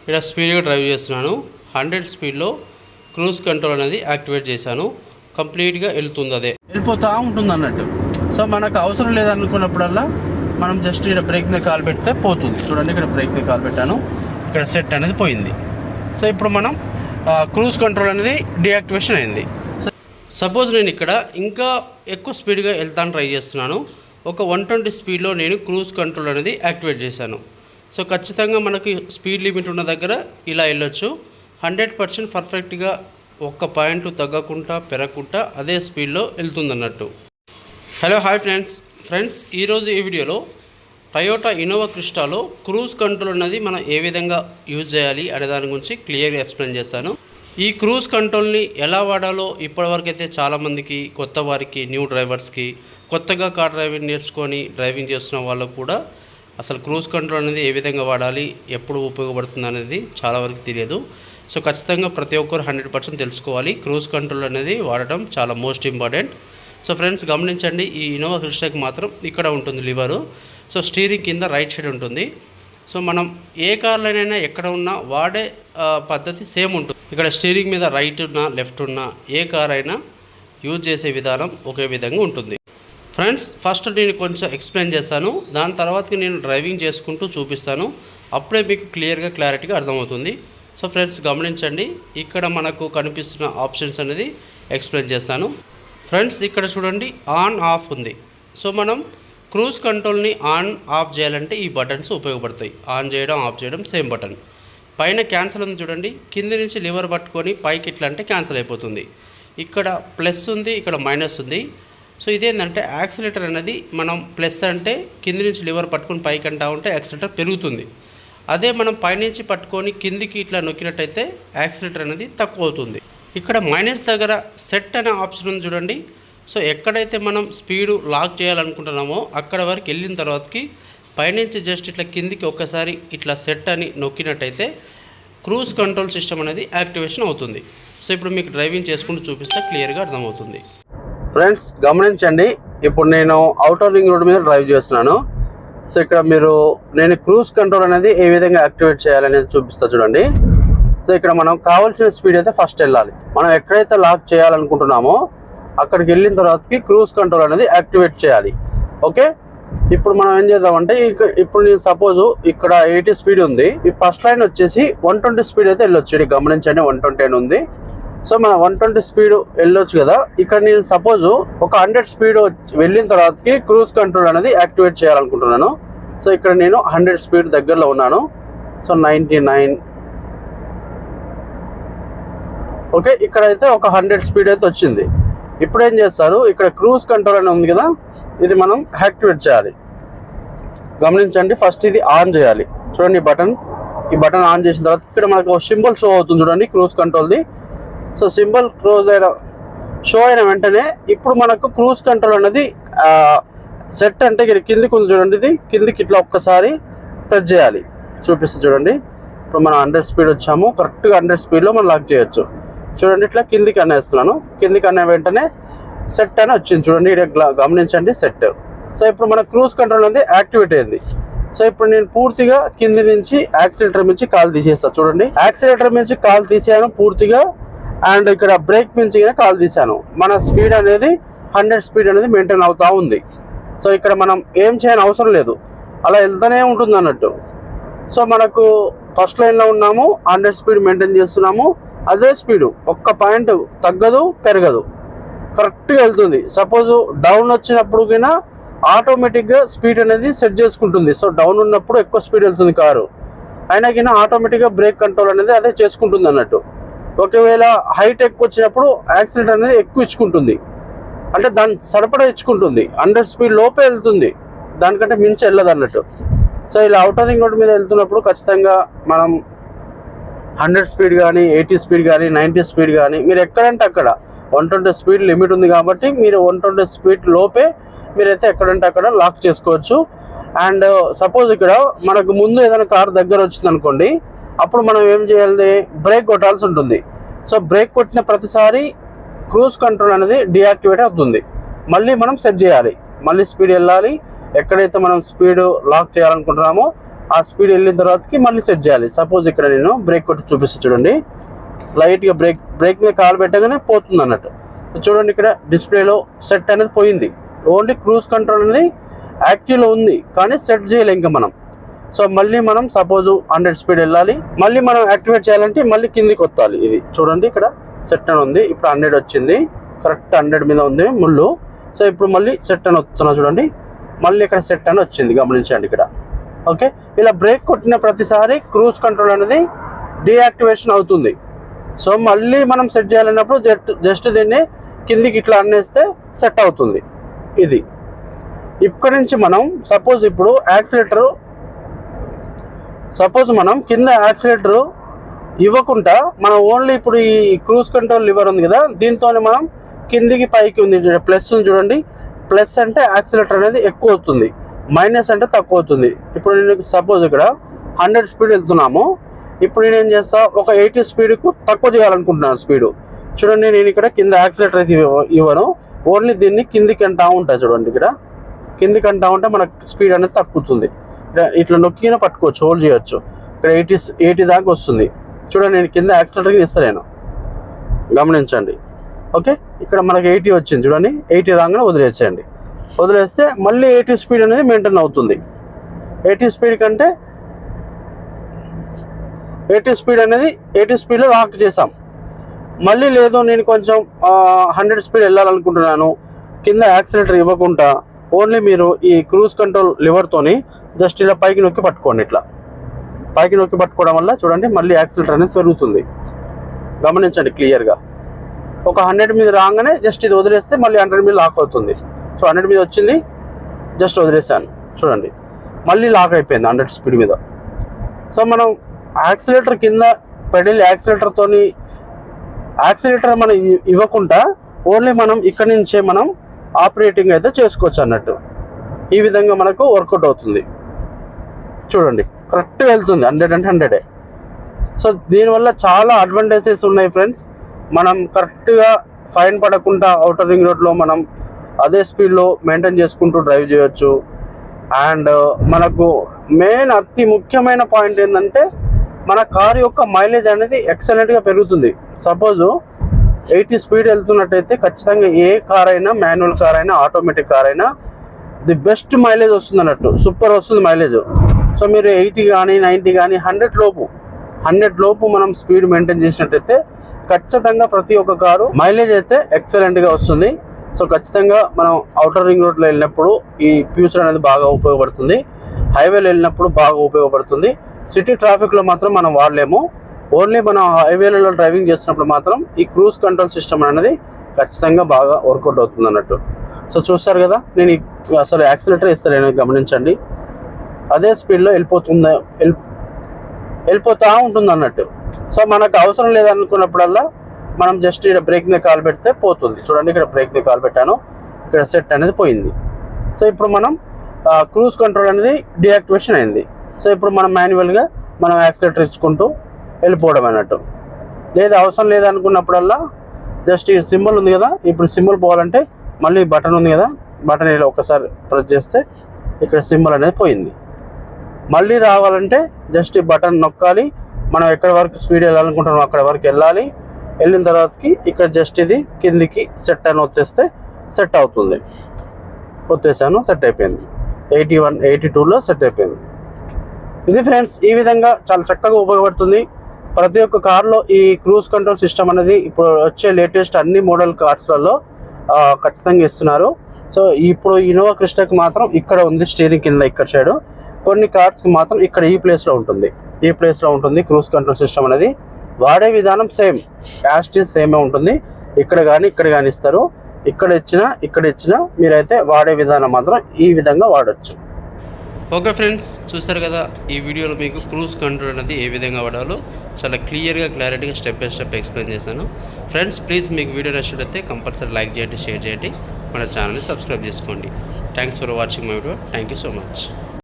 ఇక్కడ స్పీడ్గా డ్రైవ్ చేస్తున్నాను. హండ్రెడ్ స్పీడ్లో క్రూజ్ కంట్రోల్ అనేది యాక్టివేట్ చేశాను. కంప్లీట్గా వెళ్తుంది అదే. వెళ్ళిపోతూ ఉంటుంది అన్నట్టు. సో మనకు అవసరం లేదనుకున్నప్పుడల్లా మనం జస్ట్ ఇక్కడ బ్రేక్ని కాల్ పెడితే పోతుంది. చూడండి ఇక్కడ బ్రేక్ని కాల్ పెట్టాను. ఇక్కడ సెట్ అనేది పోయింది. సో ఇప్పుడు మనం క్రూజ్ కంట్రోల్ అనేది డియాక్టివేషన్ అయింది. సో సపోజ్ నేను ఇక్కడ ఇంకా ఎక్కువ స్పీడ్గా వెళ్తాను ట్రై చేస్తున్నాను. ఒక వన్ ట్వంటీ స్పీడ్లో నేను క్రూజ్ కంట్రోల్ అనేది యాక్టివేట్ చేశాను. సో ఖచ్చితంగా మనకి స్పీడ్ లిమిట్ ఉన్న దగ్గర ఇలా వెళ్ళొచ్చు. హండ్రెడ్ పర్సెంట్ పర్ఫెక్ట్గా ఒక్క పాయింట్ తగ్గకుండా పెరగకుండా అదే స్పీడ్లో వెళ్తుంది అన్నట్టు హలో హాయ్ ఫ్రెండ్స్. ఫ్రెండ్స్ ఈరోజు ఈ వీడియోలో టయోటా ఇన్నోవా క్రిస్టాలో క్రూజ్ కంట్రోల్ అనేది మనం ఏ విధంగా యూజ్ చేయాలి అనే దాని గురించి క్లియర్గా ఎక్స్ప్లెయిన్ చేస్తాను. ఈ క్రూజ్ కంట్రోల్ని ఎలా వాడాలో ఇప్పటివరకైతే అయితే చాలామందికి కొత్త వారికి న్యూ డ్రైవర్స్కి కొత్తగా కార్ డ్రైవింగ్ నేర్చుకొని డ్రైవింగ్ చేస్తున్న వాళ్ళకు కూడా అసలు క్రూజ్ కంట్రోల్ అనేది ఏ విధంగా వాడాలి ఎప్పుడు ఉపయోగపడుతుంది అనేది చాలా వరకు తెలియదు. సో ఖచ్చితంగా ప్రతి ఒక్కరు హండ్రెడ్ పర్సెంట్ తెలుసుకోవాలి. క్రూజ్ కంట్రోల్ అనేది వాడటం చాలా మోస్ట్ ఇంపార్టెంట్. సో ఫ్రెండ్స్ గమనించండి ఈ ఇన్నోవా క్రిస్టాకి మాత్రం ఇక్కడ ఉంటుంది లివరు. సో స్టీరింగ్ కింద రైట్ సైడ్ ఉంటుంది. సో మనం ఏ కార్లోనైనా ఎక్కడ ఉన్నా వాడే పద్ధతి సేమ్ ఉంటుంది. ఇక్కడ స్టీరింగ్ మీద రైట్ ఉన్నా లెఫ్ట్ ఉన్నా ఏ కార్ అయినా యూజ్ చేసే విధానం ఒకే విధంగా ఉంటుంది. ఫ్రెండ్స్ ఫస్ట్ నేను కొంచెం ఎక్స్ప్లెయిన్ చేస్తాను. దాని తర్వాతకి నేను డ్రైవింగ్ చేసుకుంటూ చూపిస్తాను. అప్పుడే మీకు క్లియర్గా క్లారిటీగా అర్థమవుతుంది. సో ఫ్రెండ్స్ గమనించండి. ఇక్కడ మనకు కనిపిస్తున్న ఆప్షన్స్ అనేది ఎక్స్ప్లెయిన్ చేస్తాను. ఫ్రెండ్స్ ఇక్కడ చూడండి ఆన్ ఆఫ్ ఉంది. సో మనం క్రూజ్ కంట్రోల్ని ఆన్ ఆఫ్ చేయాలంటే ఈ బటన్స్ ఉపయోగపడతాయి. ఆన్ చేయడం ఆఫ్ చేయడం సేమ్ బటన్ పైన క్యాన్సిల్ ఉంది చూడండి. కింది నుంచి లివర్ పట్టుకొని పైకి ఇట్లా అంటే క్యాన్సిల్ అయిపోతుంది. ఇక్కడ ప్లస్ ఉంది ఇక్కడ మైనస్ ఉంది. సో ఇదేంటంటే యాక్సిలేటర్ అనేది మనం ప్లస్ అంటే కింది నుంచి లివర్ పట్టుకొని పైకి అంటా ఉంటే యాక్సిలేటర్ పెరుగుతుంది. అదే మనం పైనుంచి పట్టుకొని కిందికి ఇట్లా నొక్కినట్టయితే యాక్సిలేటర్ అనేది తక్కువ అవుతుంది ఇక్కడ మైనస్ దగ్గర సెట్ అనే ఆప్షన్ ఉంది చూడండి. సో ఎక్కడైతే మనం స్పీడు లాక్ చేయాలనుకుంటున్నామో అక్కడ వరకు వెళ్ళిన తర్వాతకి పైనుంచి జస్ట్ ఇట్లా కిందికి ఒక్కసారి ఇట్లా సెట్ అని నొక్కినట్టయితే క్రూజ్ కంట్రోల్ సిస్టమ్ అనేది యాక్టివేషన్ అవుతుంది. సో ఇప్పుడు మీకు డ్రైవింగ్ చేసుకుంటూ చూపిస్తే క్లియర్గా అర్థమవుతుంది. ఫ్రెండ్స్ గమనించండి. ఇప్పుడు నేను అవుటర్ రింగ్ రోడ్ మీద డ్రైవ్ చేస్తున్నాను. సో ఇక్కడ మీరు నేను క్రూజ్ కంట్రోల్ అనేది ఏ విధంగా యాక్టివేట్ చేయాలనేది చూపిస్తా చూడండి. సో ఇక్కడ మనం కావాల్సిన స్పీడ్ అయితే ఫస్ట్ వెళ్ళాలి. మనం ఎక్కడైతే లాక్ చేయాలనుకుంటున్నామో అక్కడికి వెళ్ళిన తర్వాతకి క్రూజ్ కంట్రోల్ అనేది యాక్టివేట్ చేయాలి. ఓకే? ఇప్పుడు మనం ఏం చేద్దామంటే ఇక- ఇప్పుడు నేను సపోజ్ ఇక్కడ ఎయిటీ స్పీడ్ ఉంది. ఈ ఫస్ట్ లైన్ వచ్చేసి వన్ ట్వంటీ స్పీడ్ అయితే వెళ్ళొచ్చు. ఇది గమనించండి వన్ ట్వంటీ ఉంది. సో మనం వన్ ట్వంటీ స్పీడ్ వెళ్ళొచ్చు కదా. ఇక్కడ నేను సపోజ్ ఒక హండ్రెడ్ స్పీడ్ వెళ్ళిన తర్వాతకి క్రూజ్ కంట్రోల్ అనేది యాక్టివేట్ చేయాలనుకుంటున్నాను. సో ఇక్కడ నేను హండ్రెడ్ స్పీడ్ దగ్గరలో ఉన్నాను. So ninety nine. ఓకే ఇక్కడ అయితే ఒక హండ్రెడ్ స్పీడ్ అయితే వచ్చింది. ఇప్పుడు ఏం చేస్తారు? ఇక్కడ క్రూజ్ కంట్రోల్ అని ఉంది కదా ఇది మనం యాక్టివేట్ చేయాలి. గమనించండి ఫస్ట్ ఇది ఆన్ చేయాలి. చూడండి బటన్. ఈ బటన్ ఆన్ చేసిన తర్వాత ఇక్కడ మనకు సింబల్ షో అవుతుంది చూడండి క్రూజ్ కంట్రోల్ది. సో సింబల్ క్లోజ్ అయిన షో అయిన వెంటనే ఇప్పుడు మనకు క్రూజ్ కంట్రోల్ అనేది సెట్ అంటే ఇక్కడ కిందికి ఉంది చూడండి ఇది. కిందికి ఇట్లా ఒక్కసారి టచ్ చేయాలి. చూపిస్తే చూడండి. ఇప్పుడు మనం హండ్రెడ్ స్పీడ్ వచ్చాము. కరెక్ట్గా హండ్రెడ్ స్పీడ్లో మనం లాక్ చేయొచ్చు. చూడండి ఇట్లా కిందికి అనేస్తున్నాను. కిందికి అనే వెంటనే సెట్ అని వచ్చింది చూడండి. ఇక్కడ గమనించండి సెట్ సో ఇప్పుడు మన క్రూజ్ కంట్రోల్ అనేది యాక్టివేట్ అయింది. సో ఇప్పుడు నేను పూర్తిగా కింది నుంచి యాక్సిలేటర్ నుంచి కాల్ తీసేస్తాను చూడండి. యాక్సిలేటర్ నుంచి కాల్ తీసేయడం పూర్తిగా అండ్ ఇక్కడ బ్రేక్ నుంచి కాల్ తీసాను మన స్పీడ్ అనేది హండ్రెడ్ స్పీడ్ అనేది మెయింటైన్ అవుతూ ఉంది. సో ఇక్కడ మనం ఏం చేయని అవసరం లేదు. అలా వెళ్తూనే ఉంటుంది అన్నట్టు. సో మనకు ఫస్ట్ లైన్లో ఉన్నాము. హండ్రెడ్ స్పీడ్ మెయింటైన్ చేస్తున్నాము. అదే స్పీడు ఒక్క పాయింట్ తగ్గదు పెరగదు. కరెక్ట్గా వెళ్తుంది. సపోజ్ డౌన్ వచ్చినప్పుడు కూడా ఆటోమేటిక్గా స్పీడ్ అనేది సెట్ చేసుకుంటుంది. సో డౌన్ ఉన్నప్పుడు ఎక్కువ స్పీడ్ వెళ్తుంది కారు. అయినా కింద ఆటోమేటిక్గా బ్రేక్ కంట్రోల్ అనేది అదే చేసుకుంటుంది అన్నట్టు. ఒకవేళ హైట్ ఎక్కువ వచ్చినప్పుడు యాక్సిడెంట్ అనేది ఎక్కువ ఇచ్చుకుంటుంది. అంటే దాని సరిపడా ఇచ్చుకుంటుంది. హండ్రెడ్ స్పీడ్ లోపే వెళ్తుంది. దానికంటే మించి వెళ్ళదు అన్నట్టు. సో ఇలా అవుటర్ రింగ్ రోడ్ మీద వెళ్తున్నప్పుడు ఖచ్చితంగా మనం హండ్రెడ్ స్పీడ్ కానీ ఎయిటీ స్పీడ్ కానీ నైంటీ స్పీడ్ కానీ మీరు ఎక్కడంటే అక్కడ వన్ ట్వంటీ స్పీడ్ లిమిట్ ఉంది కాబట్టి మీరు వన్ ట్వంటీ స్పీడ్ లోపే మీరైతే ఎక్కడంటే అక్కడ లాక్ చేసుకోవచ్చు. అండ్ సపోజ్ ఇక్కడ మనకు ముందు ఏదైనా కార్ దగ్గర వచ్చింది అనుకోండి అప్పుడు మనం ఏం చేయాలి? బ్రేక్ కొట్టాల్సి ఉంటుంది. సో బ్రేక్ కొట్టిన ప్రతిసారి క్రూజ్ కంట్రోల్ అనేది డియాక్టివేట్ అవుతుంది. మళ్ళీ మనం సెట్ చేయాలి. మళ్ళీ స్పీడ్ వెళ్ళాలి. ఎక్కడైతే మనం స్పీడ్ లాక్ చేయాలనుకుంటున్నామో ఆ స్పీడ్ వెళ్ళిన తర్వాతకి మళ్ళీ సెట్ చేయాలి. సపోజ్ ఇక్కడ నేను బ్రేక్ కొట్టి చూపిస్తే చూడండి. లైట్గా బ్రేక్ బ్రేక్ మీద కాలు పెట్టగానే పోతుంది అన్నట్టు. చూడండి ఇక్కడ డిస్ప్లేలో సెట్ అనేది పోయింది. ఓన్లీ క్రూజ్ కంట్రోల్ అనేది యాక్టివ్లో ఉంది. కానీ సెట్ చేయలేం ఇంకా మనం. సో మళ్ళీ మనం సపోజ్ హండ్రెడ్ స్పీడ్ వెళ్ళాలి. మళ్ళీ మనం యాక్టివేట్ చేయాలంటే మళ్ళీ కిందికి వత్తాలి ఇది చూడండి ఇక్కడ సెట్ అని ఉంది. ఇప్పుడు హండ్రెడ్ వచ్చింది. కరెక్ట్ హండ్రెడ్ మీద ఉంది ముళ్ళు. సో ఇప్పుడు మళ్ళీ సెట్ అని వస్తున్నా చూడండి. మళ్ళీ ఇక్కడ సెట్ అని వచ్చింది. గమనించండి ఇక్కడ. ఓకే? ఇలా బ్రేక్ కొట్టిన ప్రతిసారి క్రూజ్ కంట్రోల్ అనేది డీయాక్టివేషన్ అవుతుంది. సో మళ్ళీ మనం సెట్ చేయాలన్నప్పుడు జస్ట్ జస్ట్ దీన్ని కిందికి ఇట్లా అన్నేస్తే సెట్ అవుతుంది. ఇది. ఇక్కడ నుంచి మనం సపోజ్ ఇప్పుడు యాక్సిలేటర్ సపోజ్ మనం కింద యాక్సిలేటర్ ఇవ్వకుండా మనం ఓన్లీ ఇప్పుడు ఈ క్రూజ్ కంట్రోల్ లివర్ ఉంది కదా దీంతో మనం కిందికి పైకి ఉంది ప్లస్ ఉంది చూడండి. ప్లస్ అంటే యాక్సిలేటర్ అనేది ఎక్కువ అవుతుంది మైనస్ అంటే తక్కువ అవుతుంది. ఇప్పుడు నేను సపోజ్ ఇక్కడ హండ్రెడ్ స్పీడ్ వెళ్తున్నాము. ఇప్పుడు నేను ఏం చేస్తా ఒక ఎయిటీ స్పీడ్కు తక్కువ చేయాలనుకుంటున్నాను స్పీడు. చూడండి నేను ఇక్కడ కింద యాక్సిలేటర్ అయితే ఇవ్వ- ఇవ్వను. ఓన్లీ దీన్ని కిందికి అంటా ఉంటా చూడండి ఇక్కడ. కిందికి అంటా ఉంటే మనకు స్పీడ్ అనేది తగ్గుతుంది ఇట్లా- నొక్కిన పట్టుకోవచ్చు హోల్డ్ చేయొచ్చు. ఇక్కడ ఎయిటీ ఎయిటీ దాకా వస్తుంది. చూడండి నేను కింద యాక్సిలేటర్కి ఇస్తలేను గమనించండి. ఓకే ఇక్కడ మనకి ఎయిటీ వచ్చింది చూడండి. ఎయిటీ రాగానే వదిలేసేయండి. వదిలేస్తే మళ్ళీ ఎయిటీ స్పీడ్ అనేది మెయింటైన్ అవుతుంది. ఎయిటీ స్పీడ్ కంటే ఎయిటీ స్పీడ్ అనేది ఎయిటీ స్పీడ్లో లాక్ చేసాం మళ్ళీ లేదు నేను కొంచెం హండ్రెడ్ స్పీడ్ వెళ్ళాలనుకుంటున్నాను. కింద యాక్సిలేటర్ ఇవ్వకుండా ఓన్లీ మీరు ఈ క్రూజ్ కంట్రోల్ లివర్తోని జస్ట్ ఇలా పైకి నొక్కి పట్టుకోండి ఇట్లా. పైకి నొక్కి పట్టుకోవడం వల్ల చూడండి మళ్ళీ యాక్సిలేటర్ అనేది పెరుగుతుంది. గమనించండి క్లియర్గా ఒక హండ్రెడ్ మీద రాగానే జస్ట్ ఇది వదిలేస్తే మళ్ళీ హండ్రెడ్ మీద లాక్ అవుతుంది. సో హండ్రెడ్ మీద వచ్చింది జస్ట్ వదిలేసాను చూడండి. మళ్ళీ లాక్ అయిపోయింది హండ్రెడ్ స్పీడ్ మీద. సో మనం యాక్సిలేటర్ కింద పెడిల్ యాక్సిలేటర్తోని యాక్సిలేటర్ మనం ఇవ్వకుండా ఓన్లీ మనం ఇక్కడి నుంచే మనం ఆపరేటింగ్ అయితే చేసుకోవచ్చు అన్నట్టు. ఈ విధంగా మనకు వర్కౌట్ అవుతుంది. చూడండి కరెక్ట్గా వెళ్తుంది హండ్రెడ్ అంటే హండ్రెడే. సో దీనివల్ల చాలా అడ్వాంటేజెస్ ఉన్నాయి ఫ్రెండ్స్. మనం కరెక్ట్గా ఫైన్ పడకుండా అవుటర్ రింగ్ రోడ్లో మనం అదే స్పీడ్లో మెయింటైన్ చేసుకుంటూ డ్రైవ్ చేయొచ్చు. అండ్ మనకు మెయిన్ అతి ముఖ్యమైన పాయింట్ ఏంటంటే మన కార్ యొక్క మైలేజ్ అనేది ఎక్సలెంట్గా పెరుగుతుంది. సపోజు ఎయిటీ స్పీడ్ వెళ్తున్నట్టయితే ఖచ్చితంగా ఏ కార్ అయినా మాన్యువల్ కార్ అయినా ఆటోమేటిక్ కార్ అయినా ది బెస్ట్ మైలేజ్ వస్తుంది అన్నట్టు. సూపర్ వస్తుంది మైలేజ్. సో మీరు ఎయిటీ కానీ నైంటీ కానీ హండ్రెడ్ లోపు హండ్రెడ్ లోపు మనం స్పీడ్ మెయింటైన్ చేసినట్టయితే ఖచ్చితంగా ప్రతి ఒక్క కారు మైలేజ్ అయితే ఎక్సలెంట్గా వస్తుంది. సో ఖచ్చితంగా మనం అవుటర్ రింగ్ రోడ్లో వెళ్ళినప్పుడు ఈ ఫ్యూచర్ అనేది బాగా ఉపయోగపడుతుంది. హైవేలో వెళ్ళినప్పుడు బాగా ఉపయోగపడుతుంది. సిటీ ట్రాఫిక్లో మాత్రం మనం వాడలేము. ఓన్లీ మనం హైవేలలో డ్రైవింగ్ చేసినప్పుడు మాత్రం ఈ క్రూజ్ కంట్రోల్ సిస్టమ్ అనేది ఖచ్చితంగా బాగా వర్కౌట్ అవుతుంది అన్నట్టు. సో చూస్తారు కదా నేను అసలు యాక్సిలేటర్ ఇస్తాను గమనించండి. అదే స్పీడ్లో వెళ్ళిపోతుందా వెళ్ళి వెళ్ళిపోతూ ఉంటుంది అన్నట్టు. సో మనకు అవసరం లేదనుకున్నప్పుడల్లా మనం జస్ట్ ఇక్కడ బ్రేక్ని కాల్ పెడితే పోతుంది. చూడండి ఇక్కడ బ్రేక్ని కాల్ పెట్టాను. ఇక్కడ సెట్ అనేది పోయింది. సో ఇప్పుడు మనం క్రూజ్ కంట్రోల్ అనేది డియాక్టివేషన్ అయింది. సో ఇప్పుడు మనం మాన్యువల్గా మనం యాక్సిలేటర్ ఇచ్చుకుంటూ వెళ్ళిపోవడం అన్నట్టు. లేదా అవసరం లేదనుకున్నప్పుడల్లా జస్ట్ ఈ సింబల్ ఉంది కదా ఇప్పుడు సింబల్ పోవాలంటే మళ్ళీ బటన్ ఉంది కదా బటన్ ఇలా ఒకసారి ప్రెస్ చేస్తే ఇక్కడ సింబల్ అనేది పోయింది. మళ్ళీ రావాలంటే జస్ట్ ఈ బటన్ నొక్కాలి మనం ఎక్కడి వరకు స్పీడ్ వెళ్ళాలనుకుంటున్నాం అక్కడ వరకు వెళ్ళాలి. వెళ్ళిన తర్వాతకి ఇక్కడ జస్ట్ ఇది కిందికి సెట్ అని వచ్చేస్తే సెట్ అవుతుంది. వచ్చేసాను సెట్ అయిపోయింది. ఎయిటీ వన్ ఎయిటీ టూలో సెట్ అయిపోయింది. ఇది ఫ్రెండ్స్ ఈ విధంగా చాలా చక్కగా ఉపయోగపడుతుంది. ప్రతి ఒక్క కార్లో ఈ క్రూజ్ కంట్రోల్ సిస్టమ్ అనేది ఇప్పుడు వచ్చే లేటెస్ట్ అన్ని మోడల్ కార్స్లలో ఖచ్చితంగా ఇస్తున్నారు. సో ఇప్పుడు ఇన్నోవా క్రిస్టాకి మాత్రం ఇక్కడ ఉంది స్టీరింగ్ కింద ఇక్కడ సైడు. కొన్ని కార్స్కి మాత్రం ఇక్కడ ఈ ప్లేస్లో ఉంటుంది. ఈ ప్లేస్లో ఉంటుంది క్రూజ్ కంట్రోల్ సిస్టమ్ అనేది. వాడే విధానం సేమ్. యాస్టీస్ సేమే ఉంటుంది. ఇక్కడ కానీ ఇక్కడ కానీ ఇస్తారు. ఇక్కడ ఇచ్చినా ఇక్కడ ఇచ్చినా మీరైతే వాడే విధానం మాత్రం ఈ విధంగా వాడచ్చు. ఓకే ఫ్రెండ్స్ చూస్తారు కదా ఈ వీడియోలో మీకు క్రూజ్ కంట్రోల్ అనేది ఏ విధంగా వాడాలో చాలా క్లియర్గా క్లారిటీగా స్టెప్ బై స్టెప్ ఎక్స్ప్లెయిన్ చేశాను. ఫ్రెండ్స్ ప్లీజ్ మీకు వీడియో నచ్చినట్లయితే కంపల్సరీ లైక్ చేయండి షేర్ చేయండి. మన ఛానల్ని సబ్స్క్రైబ్ చేసుకోండి. Thanks for watching my video. Thank you so much.